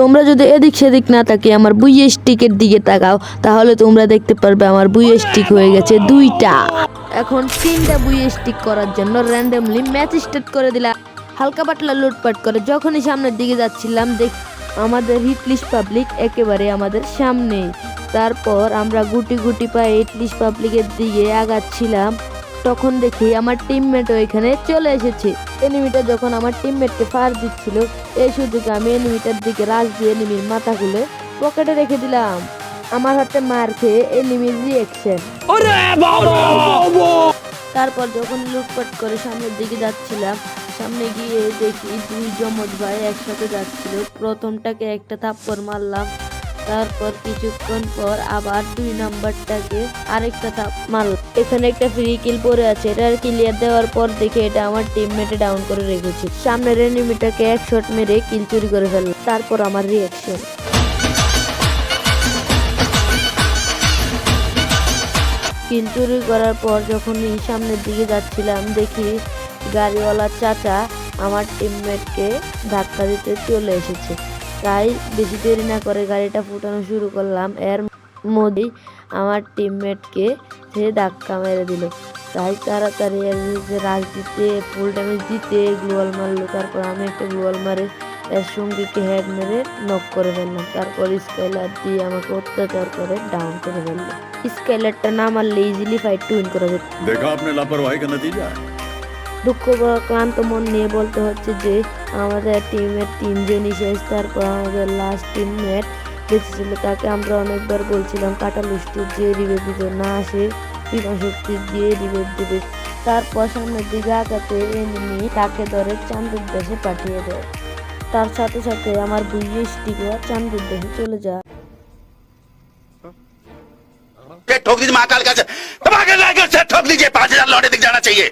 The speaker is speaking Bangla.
তোমরা যদি এদিক সেদিক না তাকে আমার বুইয়ে স্টিকের দিকে তাকাও, তাহলে তোমরা দেখতে পারবে আমার বুইয়ে স্টিক হয়ে গেছে দুইটা। এখন তিনটা বুইয়ে স্টিক করার জন্য র্যান্ডমলি ম্যাচ স্টার্ট করে দিলাম। হালকা পাতলা লুটপাট করে যখনই সামনের দিকে যাচ্ছিলাম, দেখ, আমাদের হিটলিস্ট পাবলিক একেবারে আমাদের সামনেই। তারপর আমরা গুটি গুটি পায়ে হিটলিস্ট পাবলিকের দিকে আগাচ্ছিলাম। তখন দেখি আমার টিমমেটও এখানে চলে এসেছে। এনিমিটা যখন আমার টিমমেটকে ফার দিচ্ছিল এই সুযোগে আমি এনিমিটার দিকে রাজ দিয়ে এনিমির মাথা খুলে পকেটে রেখে দিলাম। আমার হাতে মার খেয়ে এনিমির রিয়েকশন তারপর যখন লুটপাট করে সামনের দিকে যাচ্ছিলাম সামনে গিয়ে দেখি দুই জমজ ভাই একসাথে যাচ্ছিল। প্রথমটাকে একটা থাপ্পড় মারলাম তারপর কিছুক্ষণ পর আবার দুই নাম্বারটাকে আরেকটা থাপ মারলাম এখানে একটা ফ্রি কিল পড়ে আছে, এটা ক্লিয়ার দেওয়ার পর দেখে এটা আমার টিমমেটে ডাউন করে রেখেছে। সামনের এনিমিটাকে এক শট মেরে কিল চুরি করে ফেললাম তারপর আমার রিয়াকশন কিল চুরি করার পর যখন সামনের দিকে যাচ্ছিলাম, দেখি গাড়িওয়ালা চাচা আমার টিমমেটকে ধাক্কা দিতে চলে এসেছে। তাই বেশি দেরি না করে গাড়িটা ফুটানো শুরু করলাম। এর মোদি আমার টিমমেটকে সে ধাক্কা মেরে দিল। তাই তাড়াতাড়ি রাজ দিতে ফুল ড্যামেজ জিতে গ্লোয়াল মারলো। তারপর আমি একটা গ্লোয়াল মারে এর সঙ্গীকে হেড মেরে নক করে ফেললাম। তারপর স্কাইলার দিয়ে আমাকে অত্যাচার করে ডাউন করে ফেলল। স্কাইলারটা না মারলে ইজিলি ফাইট টু উইন করা যেত। দেখা আপনি কেন দিয়ে যায় দুঃখ বা ক্লান্ত মন নিয়ে বলতে হচ্ছে যে আমাদের টিমের তিনজনই শেষ তারপর আমাদের লাস্ট টিমমেট বেঁচে ছিল তাকে আমরা অনেকবার বলছিলাম কাটা লুষ্টির যে রিভেভ দিতে না আসে বিনা শক্তি দিয়ে রিভেভ দিবে তারপর সামনের দিকে আগাতে এনিমি তাকে ধরে চাঁদের দেশে পাঠিয়ে দেয় তার সাথে সাথে আমার বুঝিয়ে স্টিকও চাঁদের দেশে চলে যায় ठोक दीजिए महाकाल का से- दबा के लाकर से ठोक दीजिए पांच हजार लौटे दिख जाना चाहिए